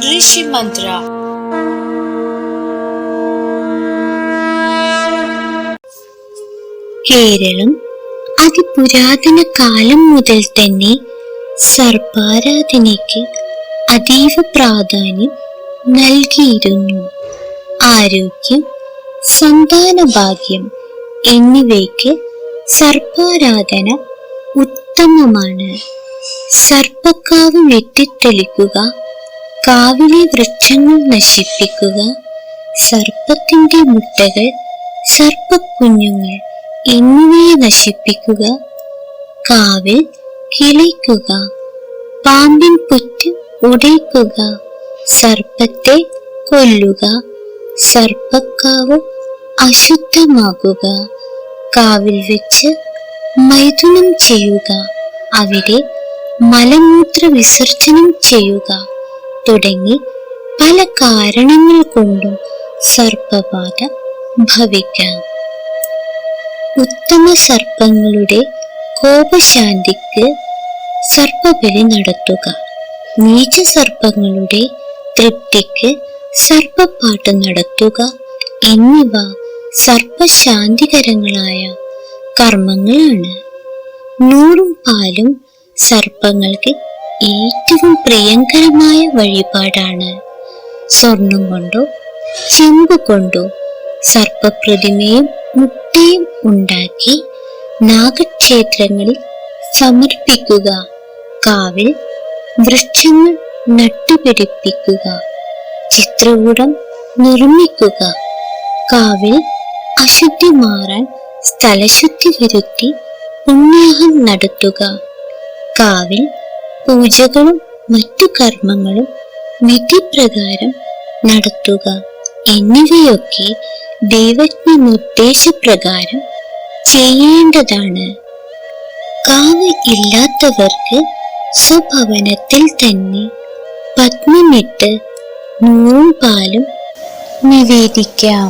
ഋഷിമന്ത്ര കേരളം അതിപുരാതന കാലം മുതൽ തന്നെ സർപ്പാരാധനയ്ക്ക് അതീവ പ്രാധാന്യം നൽകിയിരുന്നു. ആരോഗ്യം സന്താന ഭാഗ്യം എന്നിവയ്ക്ക് സർപ്പാരാധന ഉത്തമമാണ്. സർപ്പക്കാവ് വെട്ടിത്തെളിക്കുക കാവിലെ വൃക്ഷങ്ങൾ നശിപ്പിക്കുക സർപ്പത്തിന്റെ മുട്ടകൾ സർപ്പക്കുഞ്ഞുങ്ങൾ എന്നിവയെ നശിപ്പിക്കുക കാവിൽ കിളിക്കുക പാമ്പിൻ പുറ്റ് ഉടയ്ക്കുക സർപ്പത്തെ കൊല്ലുക സർപ്പക്കാവ് അശുദ്ധമാകുക കാവിൽ വെച്ച് മൈഥുനം ചെയ്യുക അവിടെ മലമൂത്ര വിസർജനം ചെയ്യുക. തുടങ്ങി പല കാരണങ്ങൾ കൊണ്ടും സർപ്പബാധ ഭവിക്കാം. ഉത്തമ സർപ്പങ്ങളുടെ കോപശാന്തിക്ക് സർപ്പബലി നടത്തുക. നീച സർപ്പങ്ങളുടെ തൃപ്തിക്ക് സർപ്പപ്പാട്ട് നടത്തുക എന്നിവ സർപ്പശാന്തികരങ്ങളായ കർമ്മങ്ങളാണ്. നൂറും പാലും സർപ്പങ്ങൾക്ക് ഏറ്റവും പ്രിയങ്കരമായ വഴിപാടാണ്. സ്വർണം കൊണ്ടോ ചെമ്പ് കൊണ്ടോ സർപ്പപ്രതിമയും മുട്ടയും ഉണ്ടാക്കി നാഗക്ഷേത്രങ്ങളിൽ സമർപ്പിക്കുക. കാവിൽ വൃക്ഷങ്ങൾ നട്ടുപിടിപ്പിക്കുക. ചിത്രകൂടം നിർമ്മിക്കുക. കാവിൽ അശുദ്ധി മാറാൻ സ്ഥലശുദ്ധി വരുത്തി പുണ്യാഹം നടത്തുക. കാവിൽ പൂജകളും മറ്റു കർമ്മങ്ങളും വിധിപ്രകാരം നടത്തുക. എന്നിവയൊക്കെ ദൈവജ്ഞ നിർദ്ദേശപ്രകാരം ചെയ്യേണ്ടതാണ്. കാവ് ഇല്ലാത്തവർക്ക് സ്വഭവനത്തിൽ തന്നെ പത്മമിട്ട് നൂറും പാലും നിവേദിക്കാം.